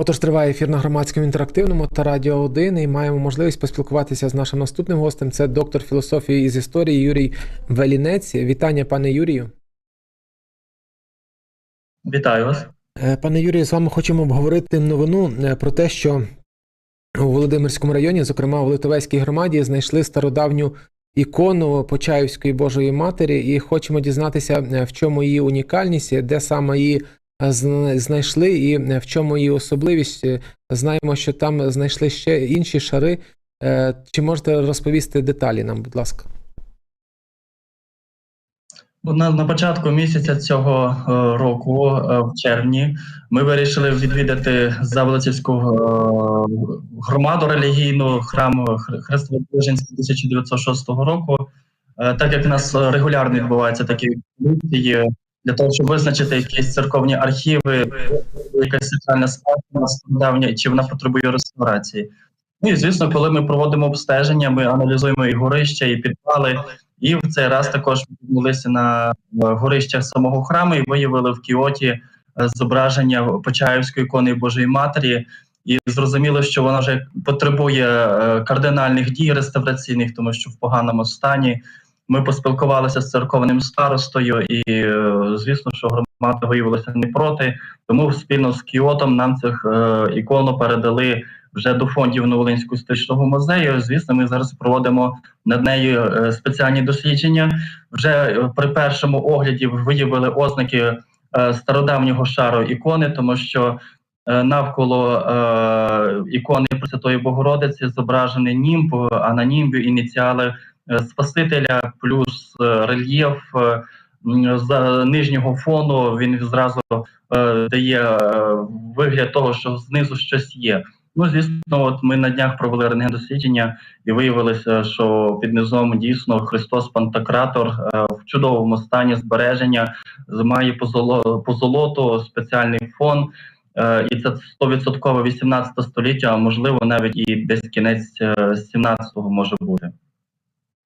Отож, триває ефір на громадському інтерактивному та радіо 1 і маємо можливість поспілкуватися з нашим наступним гостем. Це доктор філософії із історії Юрій Велінець. Вітання, пане Юрію. Вітаю вас. Е, Пане Юрію, з вами хочемо обговорити новину е, про те, що у Володимирському районі, зокрема у Литовецькій громаді, знайшли стародавню ікону Почаївської Божої Матері, і хочемо дізнатися, е, в чому її унікальність, де саме її знайшли, і е, в чому її особливість. Е, Знаємо, що там знайшли ще інші шари. Е, Чи можете розповісти деталі нам, будь ласка? Ну, На, на початку місяця цього е, року, е, в червні, ми вирішили відвідати Заволоцівську е, громаду релігійну храму Хр- Хрестово-Боженський 1906 року. Е, так як у нас регулярно відбуваються такі експедиції, для того, щоб визначити якісь церковні архіви, якась соціальна спадщина стародавня, чи вона потребує реставрації. Ну і звісно, коли ми проводимо обстеження, ми аналізуємо і горища, і підвали. І в цей раз також ми піднялися на е, горищах самого храму і виявили в Кіоті е, зображення Почаївської ікони Божої Матері. І зрозуміло, що вона вже потребує е, кардинальних дій реставраційних, тому що в поганому стані. Ми поспілкувалися з церковним старостою, і е, звісно, що громада виявилася не проти. Тому спільно з Кіотом нам цих е, ікону передали вже до фондів Новолинського історичного музею. Звісно, ми зараз проводимо над нею е, спеціальні дослідження. Вже е, при першому огляді виявили ознаки е, стародавнього шару ікони, тому що е, навколо е, ікони Пресвятої Богородиці зображений німб, а на німбі ініціали Спасителя, плюс е, рельєф. е, З нижнього фону він зразу е, дає е, вигляд того, що знизу щось є. Ну, звісно, от ми на днях провели рентген-дослідження і виявилося, що під низом дійсно Христос Пантократор е, в чудовому стані збереження має позолоту, спеціальний фон. Е, І це 100% 18 століття, а можливо навіть і десь кінець е, 17-го може бути.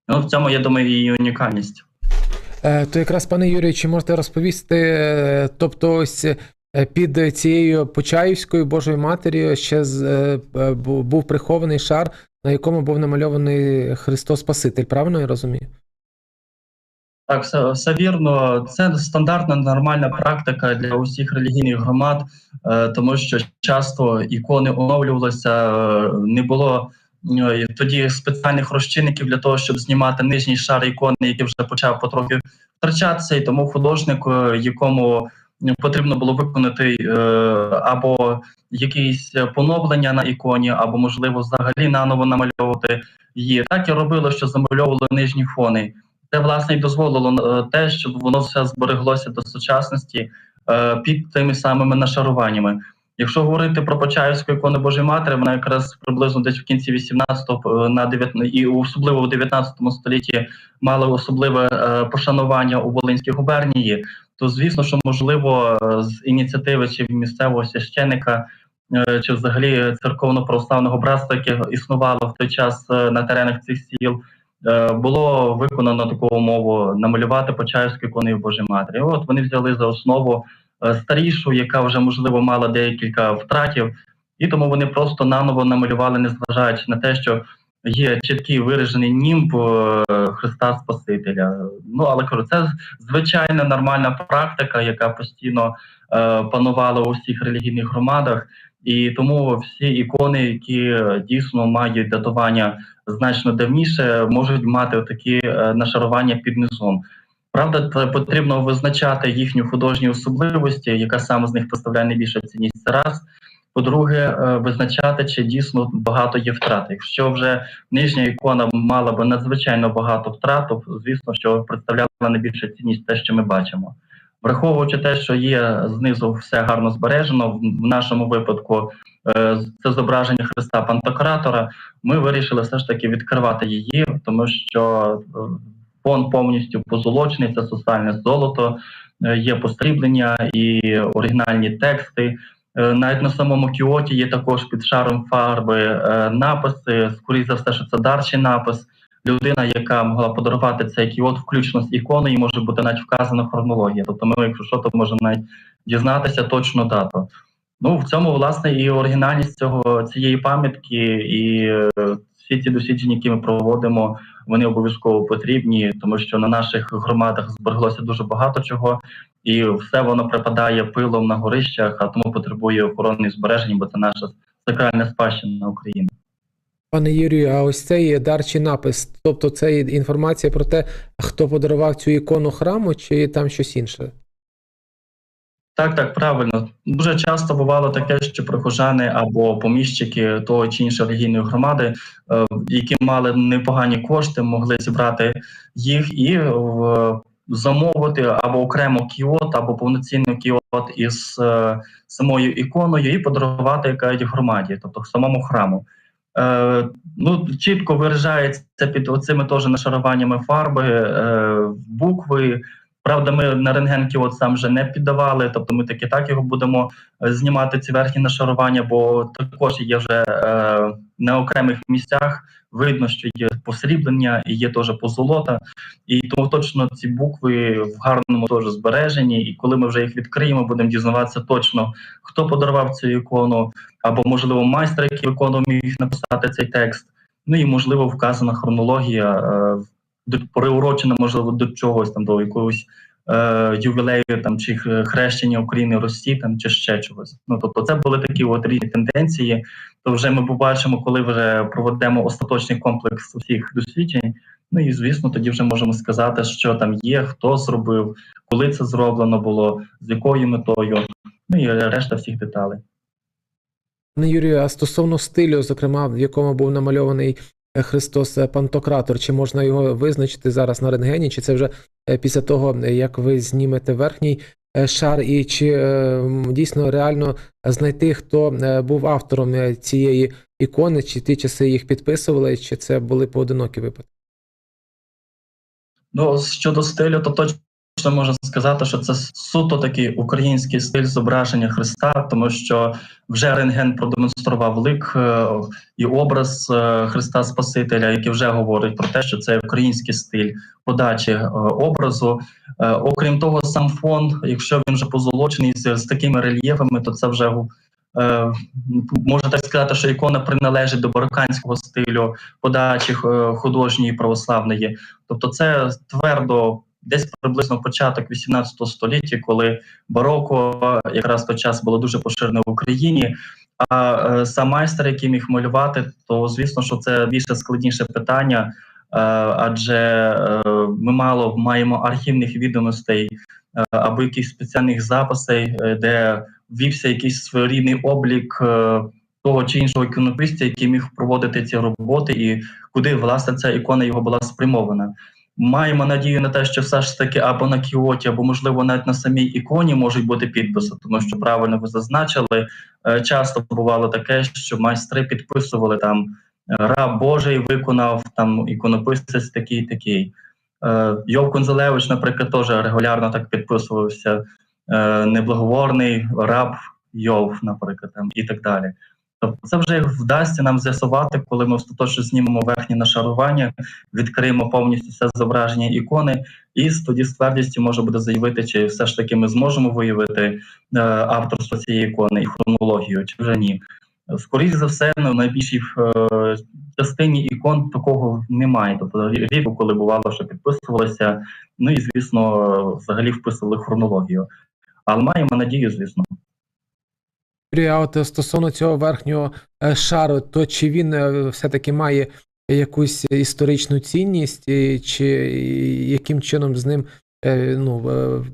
Ну, в цьому, я думаю, і унікальність. Е, То якраз, пане Юрію, чи можете розповісти, е, тобто ось е, під цією Почаївською Божою Матір'ю ще з- був прихований шар, на якому був намальований Христос Спаситель, правильно я розумію? Так, все, все вірно. Це стандартна нормальна практика для усіх релігійних громад, тому що часто ікони оновлювалися, не було тоді спеціальних розчинників для того, щоб знімати нижній шар ікони, який вже почав потрохи втрачатися, і тому художник, е, якому потрібно було виконати е, або якісь поновлення на іконі, або можливо взагалі наново намальовувати її, так і робило, що замальовували нижні фони. Це власне і дозволило е, те, щоб воно все збереглося до сучасності е, під тими самими нашаруваннями. Якщо говорити про Почаївську ікону Божої Матері, вона якраз приблизно десь в кінці 18-го на 19 і особливо в 19 столітті мала особливе е, пошанування у Волинській губернії. То звісно, що можливо е, з ініціативи чи місцевого священика е, чи взагалі церковно-православного братства, яке існувало в той час е, на теренах цих сіл, е, було виконано таку умову намалювати Почаївську ікону Божої Матері. От вони взяли за основу е, старішу, яка вже можливо мала декілька втратів, і тому вони просто наново намалювали, незважаючи на те, що є чіткий виражений німб е, Христа Спасителя. Ну але кажу, це звичайна нормальна практика, яка постійно е, панувала у всіх релігійних громадах. І тому всі ікони, які е, дійсно мають датування значно давніше, можуть мати такі нашарування під низом. Правда, потрібно визначати їхню художні особливості, яка саме з них поставляє найбільшу цінність. Це раз. По-друге, е, визначати, чи дійсно багато є втрат. Якщо вже нижня ікона мала би надзвичайно багато втрат, то звісно, що представляла найбільшу цінність те, що ми бачимо. Враховуючи те, що є знизу все гарно збережено, в в нашому випадку е, це зображення Христа Пантократора, ми вирішили все ж таки відкривати її, тому що е, фон повністю позолочений, це сусальне золото, е, є посріблення і оригінальні тексти. Е, Навіть на самому кіоті є також під шаром фарби е, написи. Скоріше за все, що це дарчий напис. Людина, яка могла подарувати цей кіот, включно з іконою, може бути навіть вказана хронологія. Тобто, ми, якщо що, то можемо навіть дізнатися точну дату. Ну, в цьому, власне, і оригінальність цього, цієї пам'ятки, і всі ці дослідження, які ми проводимо, вони обов'язково потрібні, тому що на наших громадах збереглося дуже багато чого, і все воно припадає пилом на горищах, а тому потребує охорони і збереження, бо це наша сакральна спадщина України. Пане Юрію, а ось цей дарчий напис, тобто це інформація про те, хто подарував цю ікону храму, чи там щось інше? Так, так, правильно. Дуже часто бувало таке, що прихожани або поміщики того чи іншої релігійної громади, е, які мали непогані кошти, могли зібрати їх і е, замовити або окремо кіот, або повноцінний кіот із е, самою іконою, і подарувати якась громаді, тобто самому храму. Е, ну, чітко виражається під оцими теж нашаруваннями фарби, е, букви. Правда, ми на рентген кіот сам вже не піддавали, тобто ми таки так його будемо е, знімати ці верхні нашарування, бо також є вже е, на окремих місцях видно, що є посріблення і є теж позолота. І тому точно ці букви в гарному теж збереженні. І коли ми вже їх відкриємо, будемо дізнаватися точно, хто подарував цю ікону, або можливо майстер, який виконував міг написати цей текст. Ну і можливо вказана хронологія. Приурочена, можливо, до чогось там, до якогось е, ювілею там чи хрещення України Росії там чи ще чогось. Ну тобто, це були такі от різні тенденції. То вже ми побачимо, коли вже проведемо остаточний комплекс усіх досліджень. Ну і звісно, тоді вже можемо сказати, що там є, хто зробив, коли це зроблено було, з якою метою, ну і решта всіх деталей. Пане Юрію, а стосовно стилю, зокрема, в якому був намальований Христос е, Пантократор, чи можна його визначити зараз на рентгені, чи це вже е, після того, е, як ви знімете верхній е, шар, і чи е, дійсно реально знайти, хто е, був автором е, цієї ікони, чи ті часи їх підписували, чи це були поодинокі випадки? Ну, щодо стилю, то точно можна сказати, що це суто такий український стиль зображення Христа, тому що вже рентген продемонстрував лик е, і образ е, Христа Спасителя, який вже говорить про те, що це український стиль подачі е, образу. Окрім того, сам фон, якщо він вже позолочений з, з такими рельєфами, то це вже можна так сказати, що ікона приналежить до бароканського стилю подачі художньої православної. Тобто, це твердо десь приблизно початок 18 століття, коли бароко якраз той час було дуже поширене в Україні. А е, сам майстер, який міг малювати, то звісно, що це більше складніше питання, е, адже е, ми мало маємо архівних відомостей або якихось спеціальних записей, де ввівся якийсь своєрідний облік. того чи іншого іконописця, який міг проводити ці роботи, і куди власне ця ікона його була спрямована. Маємо надію на те, що все ж таки або на кіоті, або можливо навіть на самій іконі можуть бути підписи, тому що правильно ви зазначили. е, Часто бувало таке, що майстри підписували там е, раб Божий виконав там іконописець такий такий. Е, Йов Конзелевич, наприклад, теж регулярно так підписувався. Неблаговорний раб Йов, наприклад, там і так далі. Тобто це вже вдасться нам з'ясувати, коли ми остаточно знімемо верхнє нашарування, відкриємо повністю все зображення ікони, і тоді з твердістю може буде заявити, чи все ж таки ми зможемо виявити е, авторство цієї ікони і хронологію, чи вже ні. Скоріше за все, на найбільшій е, частині ікон такого немає. Тобто рідко, коли бувало, що підписувалося, ну і звісно, взагалі вписували хронологію. Але маємо надію, звісно. От е, стосовно цього верхнього е, шару, то чи він е, все-таки має якусь історичну цінність, чи яким чином з ним ну,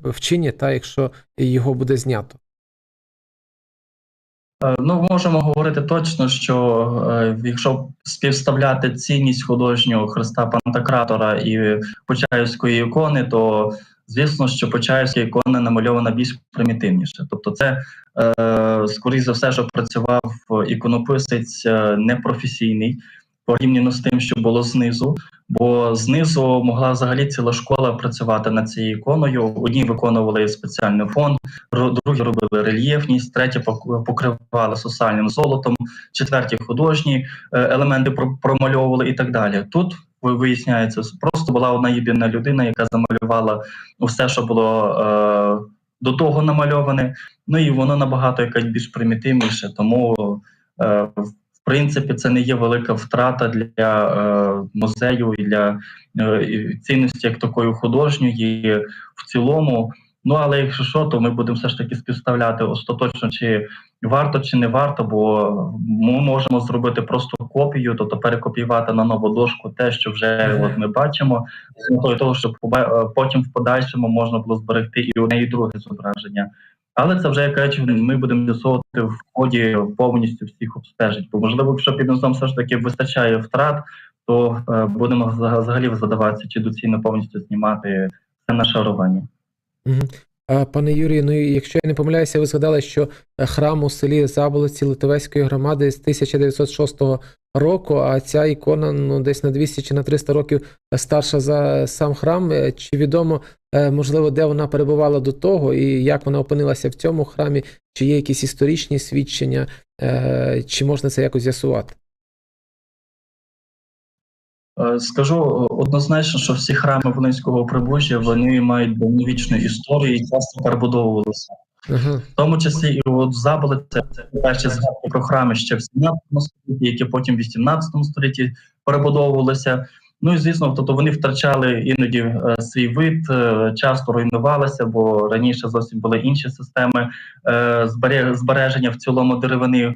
вчинять, та, якщо його буде знято? Е, Ну, можемо говорити точно, що е, якщо співставляти цінність художнього Христа Пантократора і Почаївської ікони, то звісно, що Почаївська ікона намальована більш примітивніше. Тобто, це е, скоріш за все, що працював іконописець непрофесійний порівняно з тим, що було знизу. Бо знизу могла взагалі ціла школа працювати над цією іконою. Одні виконували спеціальний фон, другі робили рельєфність, треті пок- покривали сусальним золотом, четверті художні е, елементи промальовували і так далі. Тут виясняється, просто була одна єдина людина, яка замалювала усе, що було до того намальоване. Ну і воно набагато якась більш примітивніше. Тому, е, в принципі, це не є велика втрата для е, музею і для е, цінності як такої художньої в цілому. Ну але якщо що, то ми будемо все ж таки співставляти остаточно, чи варто чи не варто, бо ми можемо зробити просто копію, тобто перекопіювати на нову дошку те, що вже от ми бачимо, з метою того, щоб е, потім в подальшому можна було зберегти і одне, і друге зображення. Але це вже як речі, ми будемо з'ясовувати в ході повністю всіх обстежень. Бо можливо, якщо під низом все ж таки вистачає втрат, то е, будемо взагалі задаватися, чи доцільно повністю знімати це на шарування. А, Пане Юрію, ну якщо я не помиляюся, ви згадали, що е, храм у селі Заболоці Литовецької громади з 1906 року, а ця ікона ну, десь на 200 чи на 300 років старша за сам храм. Е, Чи відомо, е, можливо, де вона перебувала до того і як вона опинилася в цьому храмі? Чи є якісь історичні свідчення, чи можна це якось з'ясувати? Е, Скажу однозначно, що всі храми Волинського прибужжя вони мають довговічну історію і часто перебудовувалися. В тому числі і от Заболоці, це перші згадки про храми ще в 17 столітті, які потім в 18 столітті перебудовувалися. Ну і звісно, тобто вони втрачали іноді е, свій вид, е, часто руйнувалися, бо раніше зовсім були інші системи е, збереження в цілому деревини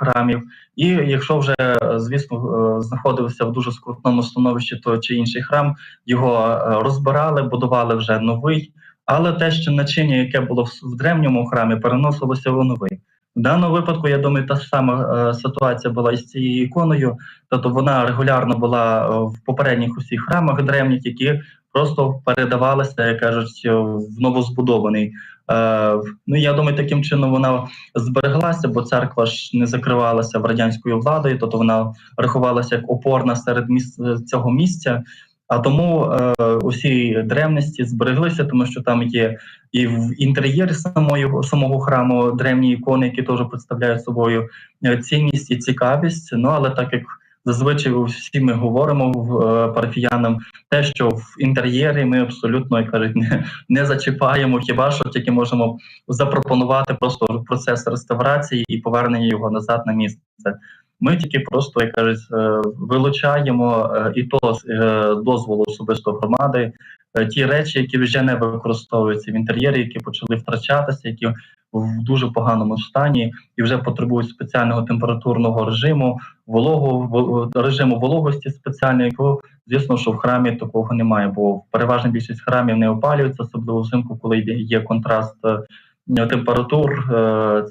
храмів. І якщо вже, звісно, знаходився в дуже скрутному становищі той чи інший храм, його розбирали, будували вже новий. Але те, що начиння, яке було в, древньому храмі, переносилося в новий. В даному випадку, я думаю, та ж сама е, ситуація була із цією іконою. Тобто вона регулярно була е, в попередніх усіх храмах древніх, які просто передавалися, як кажуть, е, в новозбудований. Ну я думаю, таким чином вона збереглася, бо церква ж не закривалася в радянською владою, тобто вона рахувалася як опорна серед місць цього місця. А тому е, усі древності збереглися, тому що там є і в інтер'єрі самої самого храму древні ікони, які теж представляють собою е, цінність і цікавість. Ну але так як зазвичай всі ми говоримо в е, парафіянам, те, що в інтер'єрі ми абсолютно як кажуть, не, не зачіпаємо, хіба що тільки можемо запропонувати просто процес реставрації і повернення його назад на місце. Ми тільки просто, як кажуть, е, вилучаємо е, і то е, дозволу особисто громади ті речі, які вже не використовуються в інтер'єрі, які почали втрачатися, які в дуже поганому стані і вже потребують спеціального температурного режиму, вологу режиму вологості спеціального, якого звісно, що в храмі такого немає, бо переважна більшість храмів не опалюється, особливо взимку, коли є контраст температур.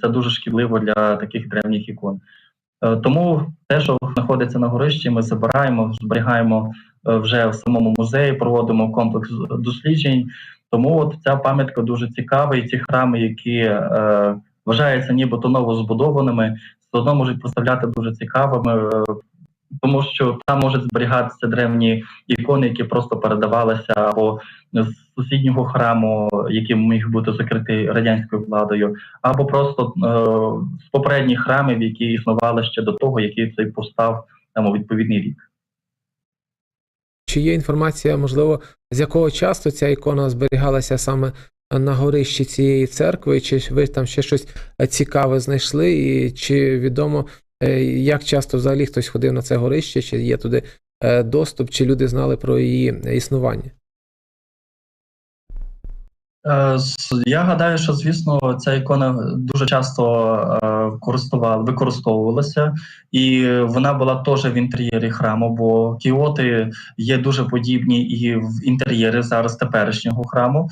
Це дуже шкідливо для таких древніх ікон. Е, Тому те, що знаходиться на горищі, ми забираємо, зберігаємо е, вже в самому музеї, проводимо комплекс досліджень. Тому от ця пам'ятка дуже цікава, і ці храми, які е, вважаються нібито новозбудованими, все одно можуть представляти дуже цікавими, е, тому що там можуть зберігатися древні ікони, які просто передавалися або з сусіднього храму, який міг бути закритий радянською владою, або просто е, з попередніх храмів, які існували ще до того, який цей постав там у відповідний рік. Чи є інформація, можливо, з якого часу ця ікона зберігалася саме на горищі цієї церкви, чи ви там ще щось е, цікаве знайшли, і чи відомо, як часто взагалі хтось ходив на це горище, чи є туди е, доступ, чи люди знали про її існування? Е, Я гадаю, що звісно ця ікона дуже часто е, використовувалася, і вона була теж в інтер'єрі храму, бо кіоти є дуже подібні і в інтер'єрі зараз теперішнього храму.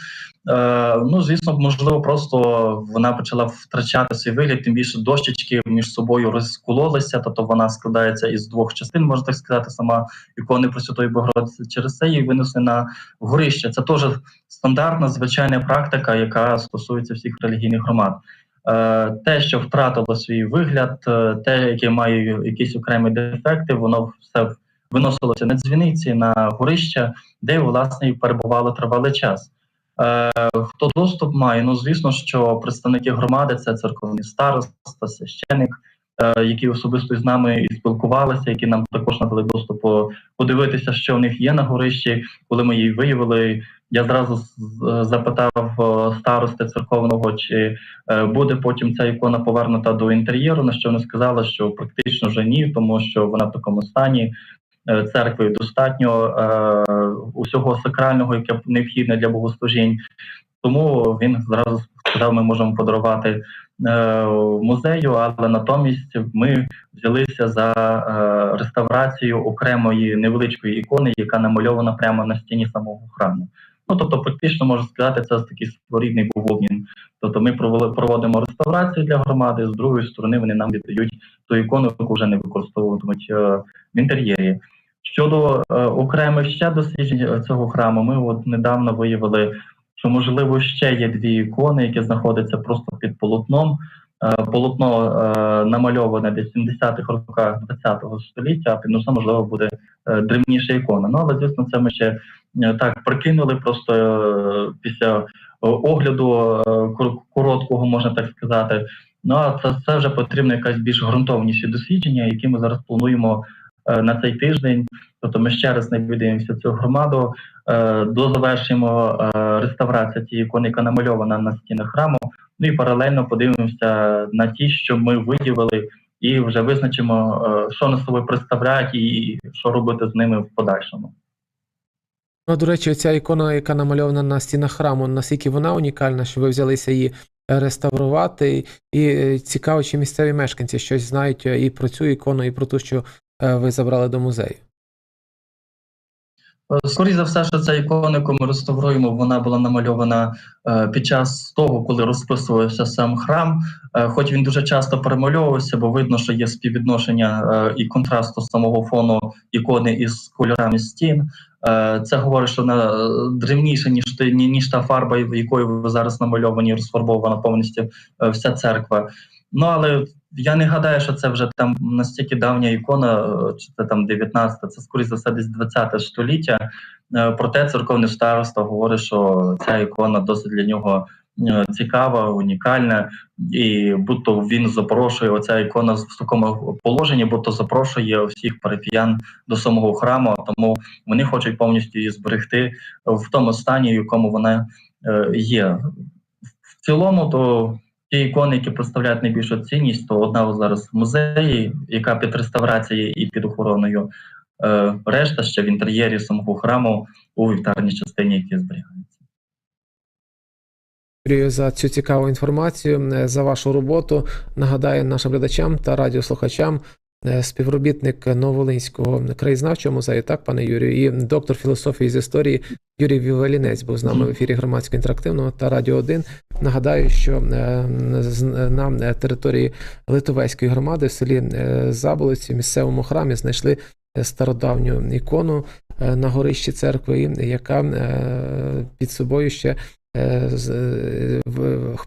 Е, ну, звісно, можливо, просто вона почала втрачати свій вигляд, тим більше дощечки між собою розкололися, тобто вона складається із двох частин, можна так сказати, сама ікони Пресвятої Богородиці через це її винесли на горище. Це теж стандартна звичайна практика, яка стосується всіх релігійних громад. Е, те, що втратило свій вигляд, е, те, яке має якісь окремі дефекти, воно все виносилося на дзвіниці, на горища, де власне і перебувало тривалий час. Е, хто доступ має? Ну звісно, що представники громади це церковний староста, священик, які особисто з нами і спілкувалися, які нам також надали доступ е, подивитися, що в них є на горищі. Коли ми її виявили, я зразу запитав е, старости церковного, чи е, буде потім ця ікона повернута до інтер'єру. На що вони сказали, що практично вже ні, тому що вона в такому стані. е, Церкви достатньо е, усього сакрального, яке необхідне для богослужінь. Тому він зразу сказав, ми можемо подарувати е, музею, але натомість ми взялися за е, реставрацію окремої невеличкої ікони, яка намальована прямо на стіні самого храму. Ну тобто, практично можна сказати, це такий своєрідний був обмін. Тобто, ми проводимо реставрацію для громади. З другої сторони, вони нам віддають ту ікону, яку вже не використовуватимуть е, в інтер'єрі. Щодо е, окремих ще досліджень е, цього храму, ми от недавно виявили, що можливо ще є дві ікони, які знаходяться просто під полотном. Е, Полотно е, намальоване десь 70-х роках ХХ століття, а під можливо, буде е, древніша ікона. Ну але звісно, це ми ще так прикинули просто після огляду короткого, можна так сказати. Ну а це, це вже потрібно якась більш ґрунтовніші дослідження, які ми зараз плануємо на цей тиждень. Тобто ми ще раз навідаємося цю громаду, е, дозавершимо е, реставрацію цієї ікони, яка намальована на стінах храму. Ну і паралельно подивимося на ті, що ми виявили, і вже визначимо, е, що на собою представляють і що робити з ними в подальшому. Ну, до речі, ця ікона, яка намальована на стінах храму, наскільки вона унікальна, що ви взялися її реставрувати, і е, цікаво, чи місцеві мешканці щось знають е, і про цю ікону, і про ту, що е, ви забрали до музею. Е, Скоріше за все, що ця ікона, яку ми реставруємо, вона була намальована е, під час того, коли розписувався сам храм. Е, хоч він дуже часто перемальовувався, бо видно, що є співвідношення е, і контрасту самого фону ікони із кольорами стін. Е, це говорить, що вона е, древніша, ніж, ніж та фарба, якою ви зараз намальовані, розфарбована повністю е, вся церква. Ну але я не гадаю, що це вже там настільки давня ікона, е, чи це там 19, це скоріше за все десь 20 століття. Е, Проте церковний староста говорить, що ця ікона досить для нього е, цікава, унікальна, і будто він запрошує оця ікона в такому положенні, будто запрошує всіх парафіян до самого храму, тому вони хочуть повністю її зберегти в тому стані, в якому вона є. В цілому, то ті ікони, які представляють найбільшу цінність, то одна зараз в музеї, яка під реставрацією і під охороною. Е, решта ще в інтер'єрі самого храму у вівтарній частині, які зберігаються. Дякую за цю цікаву інформацію, е, за вашу роботу. Нагадаю нашим глядачам та радіослухачам. е, Співробітник Новолинського краєзнавчого музею, так, пане Юрію, і доктор філософії з історії Юрій Вівалінець був з нами в ефірі громадського інтерактивного та Радіо 1. Нагадаю, що е, на території Литовецької громади в селі е, Заболиці, в місцевому храмі, знайшли е, стародавню ікону на горищі церкви, яка під собою ще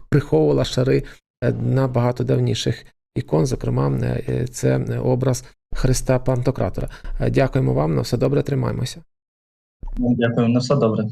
приховувала шари е, набагато давніших ікон, зокрема, це образ Христа Пантократора. Дякуємо вам, на все добре, тримаємося. Дякую, на все добре.